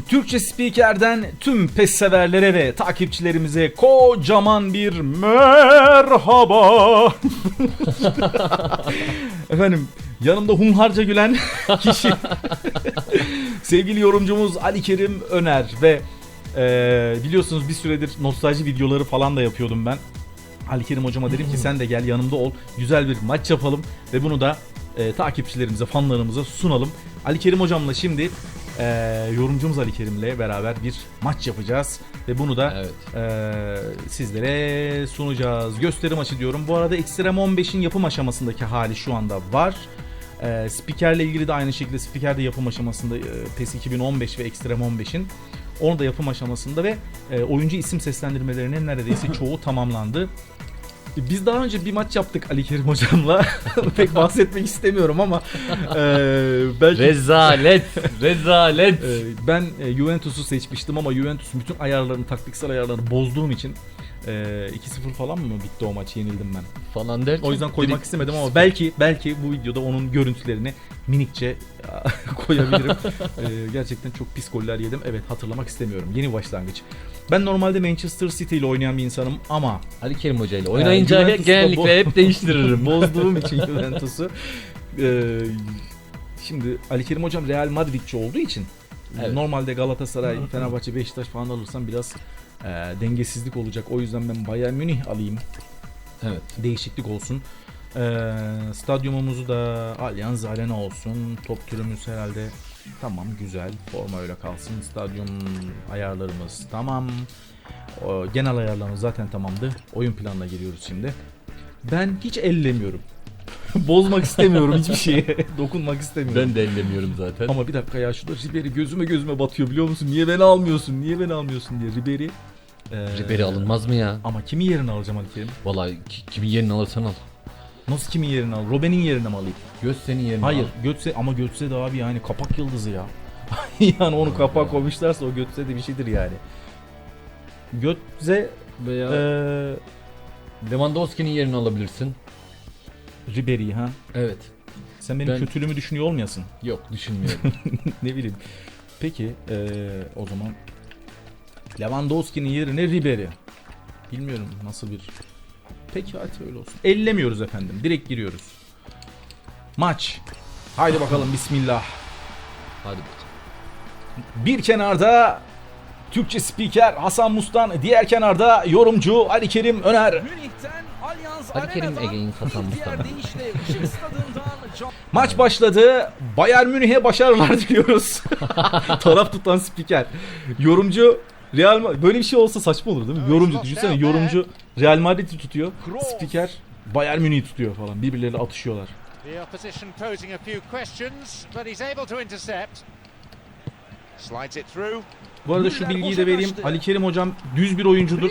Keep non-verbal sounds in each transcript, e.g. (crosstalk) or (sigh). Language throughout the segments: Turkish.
Türkçe Spiker'den tüm PES severlere ve takipçilerimize kocaman bir merhaba. (laughs) Efendim yanımda hunharca gülen kişi sevgili yorumcumuz Ali Kerim Öner ve e, biliyorsunuz bir süredir nostalji videoları falan da yapıyordum ben. Ali Kerim hocama dedim ki sen de gel yanımda ol. Güzel bir maç yapalım ve bunu da e, takipçilerimize, fanlarımıza sunalım. Ali Kerim hocamla şimdi e, yorumcumuz Ali Kerim'le beraber bir maç yapacağız ve bunu da Evet. e, sizlere sunacağız. Gösteri maçı diyorum. Bu arada Extreme 15'in yapım aşamasındaki hali şu anda var. E, spikerle ilgili de aynı şekilde spiker de yapım aşamasında e, PES 2015 ve Extreme 15'in onu da yapım aşamasında ve e, oyuncu isim seslendirmelerinin neredeyse (laughs) çoğu tamamlandı. Biz daha önce bir maç yaptık Ali Kerim hocamla. (laughs) Pek bahsetmek istemiyorum ama e, belki Rezalet, rezalet. ee, (laughs) ben e, Juventus'u seçmiştim ama Juventus'un bütün ayarlarını, taktiksel ayarlarını bozduğum için e, 2-0 falan mı bitti o maç yenildim ben. falan derken. O yüzden koymak direkt- istemedim ama belki belki bu videoda onun görüntülerini minikçe (laughs) koyabilirim. E, gerçekten çok pis goller yedim. Evet hatırlamak istemiyorum. Yeni başlangıç. Ben normalde Manchester City ile oynayan bir insanım ama Ali Kerim Hoca ile oynayınca Juventus'ta bu- genellikle hep değiştiririm. (laughs) bozduğum için Juventus'u e, şimdi Ali Kerim hocam Real Madridçi olduğu için Evet. normalde Galatasaray, Fenerbahçe, Beşiktaş falan alırsam biraz e, dengesizlik olacak. O yüzden ben Bayern Münih alayım. evet. Değişiklik olsun. E, stadyumumuzu da Allianz Arena olsun. Top türümüz herhalde tamam güzel. Forma öyle kalsın. Stadyum ayarlarımız tamam. O, genel ayarlarımız zaten tamamdı. Oyun planına giriyoruz şimdi. Ben hiç ellemiyorum. (laughs) Bozmak istemiyorum hiçbir şeye. (laughs) Dokunmak istemiyorum. Ben de ellemiyorum zaten. Ama bir dakika ya şurada Ribery gözüme gözüme batıyor biliyor musun? Niye beni almıyorsun? Niye beni almıyorsun diye Ribery. E, Ribery alınmaz mı ya? Ama kimin yerini alacağım Ali Kerim? Vallahi ki- kimin yerini alırsan al. Nasıl kimin yerini al? Robben'in yerine mi alayım? Göz senin yerini Hayır. al. Götze ama Götze de abi yani kapak yıldızı ya. (laughs) yani onu kapağa koymuşlarsa o Götze de bir şeydir yani. Götze Veya e, Lewandowski'nin yerini alabilirsin. Ribery ha. Evet. Sen benim Ben- kötülüğümü düşünüyor olmayasın. Yok düşünmüyorum. (laughs) ne bileyim. Peki eee, o zaman Lewandowski'nin yerine Ribery. Bilmiyorum nasıl bir. Peki hadi öyle olsun. Ellemiyoruz efendim. Direkt giriyoruz. Maç. Haydi bakalım bismillah. Hadi bakalım. Bir kenarda Türkçe spiker Hasan Mustan, diğer kenarda yorumcu Ali Kerim Öner. Münih'ten Allianz Ali Kerim Ege'nin Hasan Can- Maç başladı. Bayern Münih'e başarılar (laughs) diliyoruz. (laughs) Taraf tutan spiker. Yorumcu Real Ma- böyle bir şey olsa saçma olur değil mi? Yorumcu düşünsene yorumcu Real Madrid'i tutuyor. Spiker Bayern Münih'i tutuyor falan. Birbirleriyle atışıyorlar. The opposition posing a few questions, but he's able to intercept. Slides it through. Bu arada şu bilgiyi de vereyim. Ali Kerim hocam düz bir oyuncudur.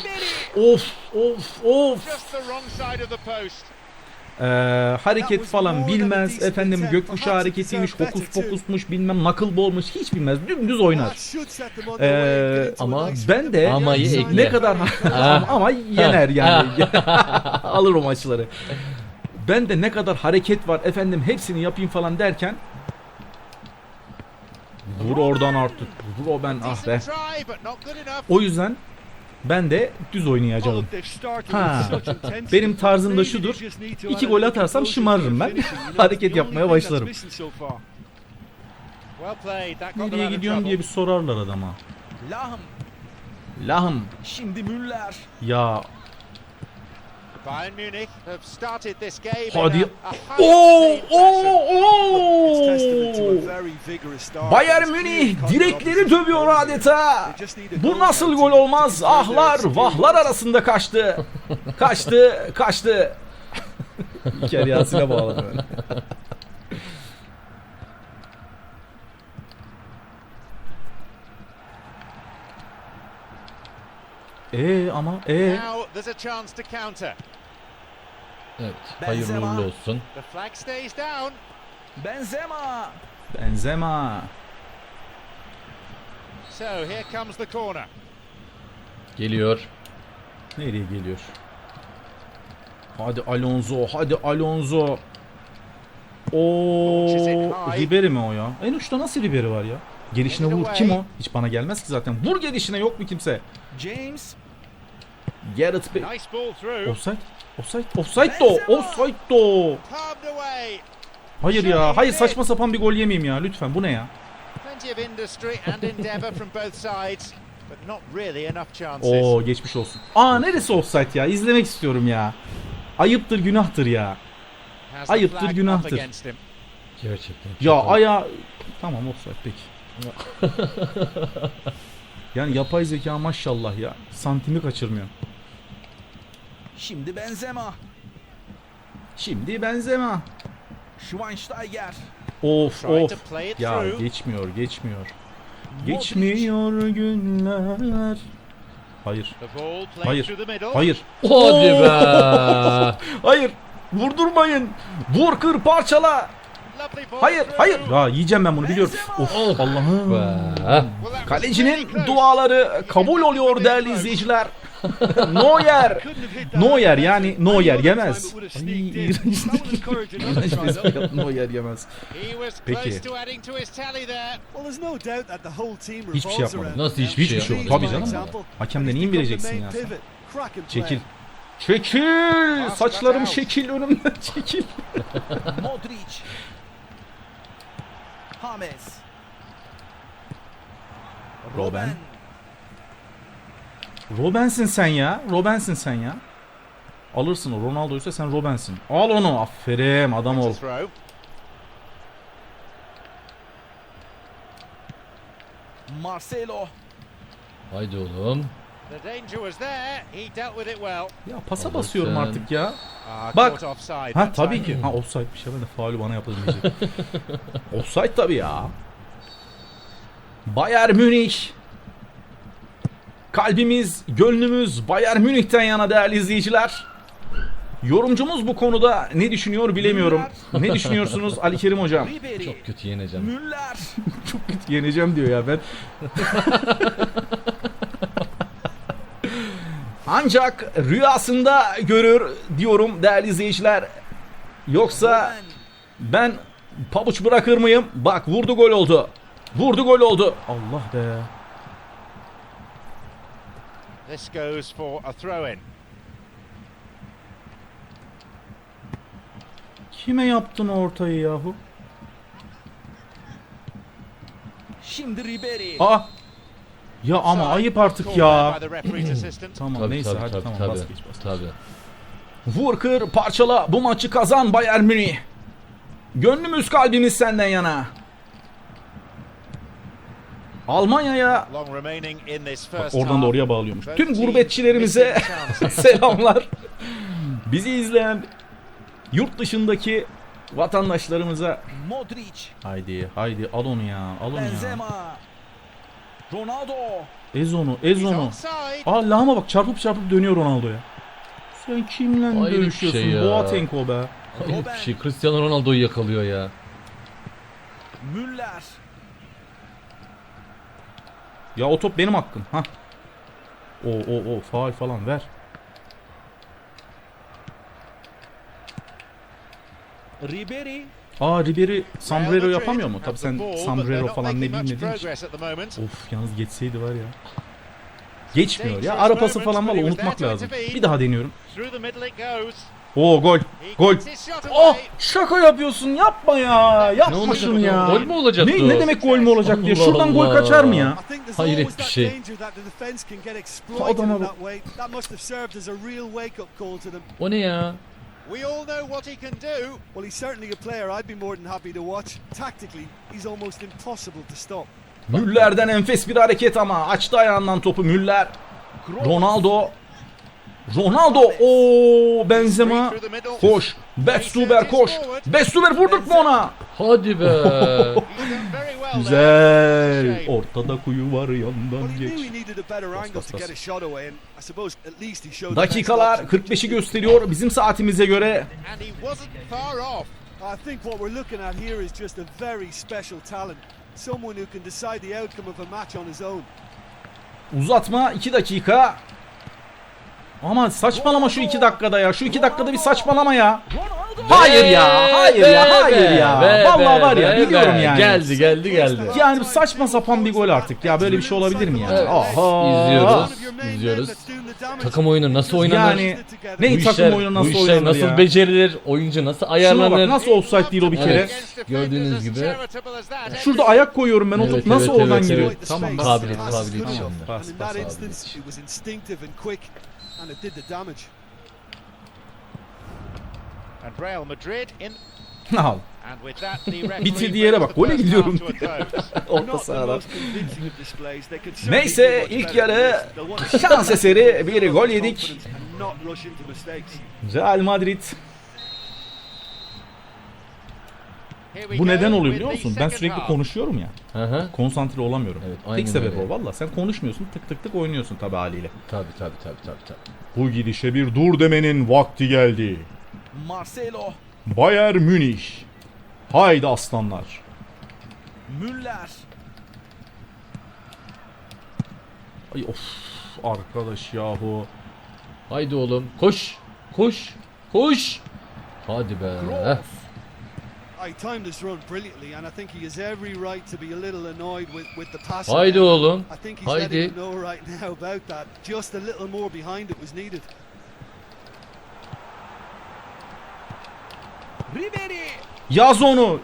Of of of. Just the wrong side of the post. Ee, hareket falan bilmez. Efendim gökkuşağı hareketiymiş, hokus pokusmuş, bilmem knuckleball'muş hiç bilmez. Dümdüz oynar. Ee, Ama ben de Amayı ne kadar (laughs) ama, ama yener (laughs) yani. (laughs) Alır o maçları. Ben de ne kadar hareket var efendim hepsini yapayım falan derken Vur oradan artık. Vur o ben ah be. O yüzden ben de düz oynayacağım. Ha, benim tarzım da şudur. İki gol atarsam şımarırım ben. (laughs) Hareket yapmaya başlarım. Nereye gidiyorsun diye bir sorarlar adama. Lahm. Lahım. Şimdi Müller. Ya Bayern Munich have started this game Hadi. Oo oo oo. Bayern Münih direkleri dövüyor adeta. Bu nasıl gol olmaz? Ahlar vahlar arasında kaçtı. (laughs) Kaçtı, kaçtı. İlker Yasin'e bağladı böyle. Ee ama ee Now there's a chance to counter. Evet. Hayırlı uğurlu olsun. The flag stays down. Benzema. Benzema. So here comes the corner. Geliyor. Nereye geliyor? Hadi Alonso, hadi Alonso. O Ribery mi o ya? En uçta nasıl Ribery var ya? Gelişine vur. Kim o? Hiç bana gelmez ki zaten. Vur gelişine yok mu kimse? James. Gareth Bale. Nice ball through. Offside. Offside. Offside de o. Offside de o. Palmed away. Hayır ya. Hayır saçma sapan bir gol yemeyeyim ya. Lütfen bu ne ya? Oo geçmiş olsun. Aa neresi offside ya? İzlemek istiyorum ya. Ayıptır günahtır ya. Ayıptır, günahtır. Gerçekten. Ya aya... Tamam offside peki. (laughs) yani yapay zeka maşallah ya. Santimi kaçırmıyor. Şimdi Benzema. Şimdi Benzema. Schweinsteiger. Of of. Ya geçmiyor geçmiyor. Geçmiyor günler. Hayır. Hayır. Hayır. Hadi be. (laughs) Hayır. Vurdurmayın. Vur kır parçala. Hayır. Hayır. Ya yiyeceğim ben bunu biliyorum. Of Allah'ım. That was Kalecinin duaları kabul oluyor değerli izleyiciler. (laughs) Neuer. Neuer yani Neuer yemez. Ay, iğrenç. Bir. Neuer yemez. Peki. Hiçbir şey yapmadım. Nasıl hiçbir şey Hiçbir şey olmadı. Tabii canım. Hakemden iyi mi bileceksin ya sen? Çekil. Çekil. Saçlarım şekil önümden çekil. (laughs) Modric. James. Robben. Robben'sin sen ya. Robben'sin sen ya. Alırsın o. Ronaldo'ysa sen Robben'sin. Al onu. Aferin adam ol. Marcelo. Haydi oğlum. Ya pasa Alırsın. basıyorum artık ya. Ah, Bak. offside. Ha tabii ki. Ha offside'miş ya ben de faulü bana yapıldı diyecek. (laughs) Offside tabii ya. Bayern Münih. Kalbimiz, gönlümüz Bayern Münih'ten yana değerli izleyiciler. Yorumcumuz bu konuda ne düşünüyor bilemiyorum. ne düşünüyorsunuz Ali Kerim hocam? Çok kötü yeneceğim. Müller. (laughs) Çok kötü yeneceğim diyor ya ben. (laughs) Ancak rüyasında görür diyorum değerli izleyiciler. Yoksa ben pabuç bırakır mıyım? Bak vurdu gol oldu. Vurdu gol oldu. Allah be. This goes for a throw in. Kime yaptın ortayı yahu? Şimdi Ribery. Aa. Ya ama ayıp artık ya. Tamam Tabii neyse tabii hadi tabii tamam tabii. vazgeç vazgeç. tabii. Vur kır parçala bu maçı kazan Bayern Münih. Gönlümüz kalbimiz senden yana. Almanya'ya Bak, oradan da oraya bağlıyormuş. Tüm gurbetçilerimize (laughs) selamlar. Bizi izleyen yurt dışındaki vatandaşlarımıza Modric. haydi haydi al onu ya al onu ya. Benzema. Ronaldo. Ez onu ez onu. Aa lağıma bak çarpıp çarpıp dönüyor Ronaldo'ya. Sen kimle Hayret bir dövüşüyorsun şey ya. Boateng be. Hayır bir şey. Cristiano Ronaldo'yu yakalıyor ya. Müller. Ya o top benim hakkım. Ha. O o o faal falan ver. Ribery. Aa Ribery sombrero yapamıyor mu? the sen sombrero falan ne bilmediğin. Of yalnız geçseydi var ya. Geçmiyor ya. Ara pası falan var unutmak lazım. Bir daha deniyorum. Oo gol. Gol. Oh şaka yapıyorsun yapma ya. Yapma olacak? şunu ya. Gol mü olacaktı Ne, ne demek gol mü olacak diye. Allah Şuradan gol Allah. kaçar mı ya? Hayret bir şey. Adama in bak. that way. That must have served as a real wake-up call to them. O ne ya? We all know what he can do. Well, he's certainly a player I'd be more than happy to watch. Tactically, he's almost impossible to stop. Müller'den enfes bir hareket ama açtı ayağından topu Müller. Ronaldo. Ronaldo. Oo Benzema. Koş. Betstuber koş. Betstuber vurduk mu ona? Hadi be. (laughs) Güzel. Ortada kuyu var yandan geç. bas, bas. best Dakikalar option. 45'i gösteriyor bizim saatimize göre. I think what we're looking at here is just a very special talent. Someone who can decide the outcome of a match on his own. Uzatma 2 dakika. Ama saçmalama şu 2 dakikada ya. Şu 2 dakikada bir saçmalama ya. Hayır ya, hayır ya, hayır ya. Vallahi var ya, biliyorum yani. Geldi geldi geldi. Yani saçma sapan bir gol artık ya böyle bir şey olabilir mi yani? Evet. Aha. İzliyoruz. izliyoruz. Takım oyunu nasıl oynanır? Yani ne bu takım işler, oyunu bu nasıl işler oynanır nasıl ya? becerilir? Oyuncu nasıl Şuna ayarlanır? bak nasıl offside değil o bir kere. Evet. Gördüğünüz gibi. Şurada ayak koyuyorum ben o top Evet, nasıl evet, oradan evet, giriyor? evet. Tamam. Kabiliyet, kabiliyet Tamam, in bas and it did the damage. And Real Madrid in. (laughs) Al. And with that, the (laughs) referee Bitirdiği yere bak, gole gidiyorum. (laughs) Orta certainly Neyse ilk yarı şans eseri bir gol yedik. Real Madrid. Here we Bu neden oluyor biliyor musun? Ben sürekli konuşuyorum ya. Hı hı. Konsantre olamıyorum. Evet, Tek aynen sebebi öyle. o valla. Sen konuşmuyorsun tık tık tık oynuyorsun tabi haliyle. Tabii tabii tabii tabii tabii. Bu gidişe bir dur demenin vakti geldi. Marcelo. Bayern Münih. Haydi aslanlar. Müller. Ay of arkadaş yahu. Haydi oğlum koş. Koş. Koş. Hadi be. Kroos. I timed this run brilliantly, and I think he has every right to be a little annoyed with, with the pass. Haydi oğlum. I think he's Haydi. letting them know right now about that. Just a little more behind it was needed. Ribery. Yaz onu.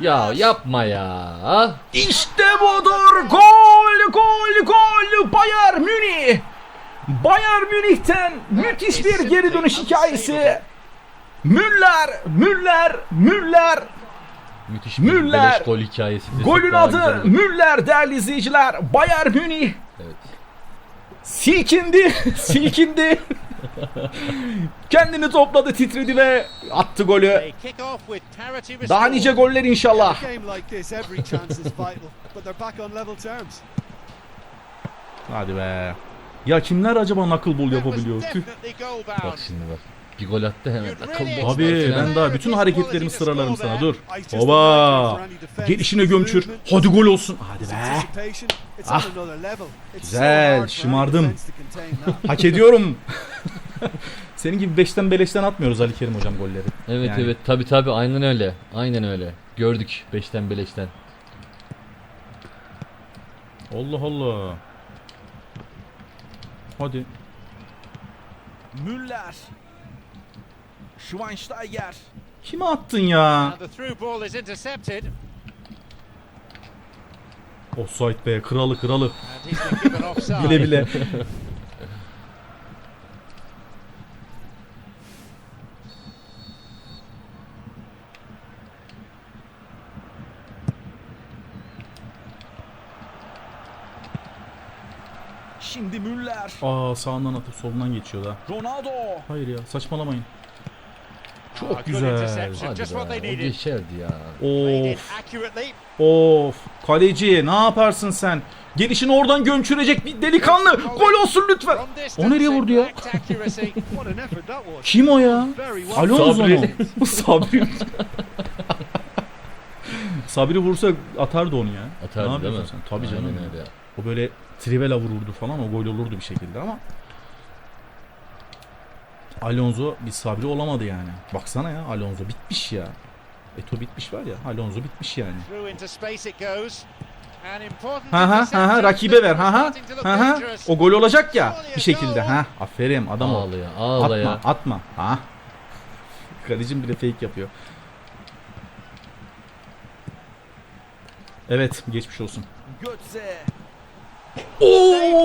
Ya yapma ya. İşte budur. Gol, gol, gol. Bayern Münih. Bayern Münih'ten müthiş bir geri dönüş hikayesi. Müller, Müller, Müller. Müthiş bir Müller. beleş gol hikayesi. Golün adı. Müller değerli izleyiciler. Bayern Münih Evet. silkindi, (laughs) silkindi. Kendini topladı, titredi ve attı golü. Daha nice goller inşallah. Hadi be. Ya kimler acaba That was yapabiliyor? Tüh. Bak şimdi bak. Bir gol attı hemen. You'd Akıl really bozdu Abi ben daha bütün hareketlerimi sıralarım sana dur. Oba. Gelişine gömçür. Hadi gol olsun. Hadi be. Ah. Güzel, şımardım. (laughs) Hak ediyorum. (laughs) Senin gibi 5'ten beleşten atmıyoruz Ali Kerim hocam golleri. Evet Yani. evet tabi tabi aynen öyle. Aynen öyle. Gördük 5'ten beleşten. Allah Allah. Hadi. Müller. Schweinsteiger. Kime attın ya? Offside be kralı kralı. (laughs) Bile bile. Şimdi Müller. Aa sağından atıp solundan geçiyor da. Ronaldo. Hayır ya saçmalamayın. Çok güzel. Hadi be. O geçerdi ya. Of of. Kaleci ne yaparsın sen? Gelişini oradan gömçürecek bir delikanlı. Gol olsun lütfen. O nereye vurdu ya? Kim o ya? Alonso mu? (laughs) Sabri. Sabri vursa atardı onu ya. Atardı ne değil mi? sen? Tabii Aynen canım. öyle ya. O böyle trivela vururdu falan o gol olurdu bir şekilde ama Alonso bir Sabri olamadı yani. Baksana ya Alonso bitmiş ya. Eto bitmiş var ya. Alonso bitmiş yani. Ha ha ha ha rakibe ver ha ha. Ha ha. O gol olacak ya bir şekilde ha. Aferin adam ol. Ağla ya ağla Atma atma. Ha. Kalecim bile fake yapıyor. Evet geçmiş olsun. Götze.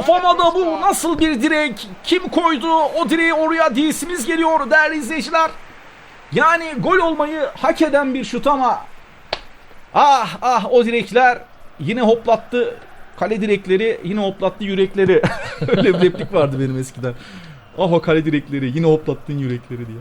Of ama da bu nasıl bir direk? Kim koydu? O direği oraya diyesimiz geliyor değerli izleyiciler. Yani gol olmayı hak eden bir şut ama ah ah o direkler yine hoplattı kale direkleri yine hoplattı yürekleri. (laughs) Öyle bir replik vardı benim eskiden. Ah o kale direkleri yine hoplattın yürekleri diye.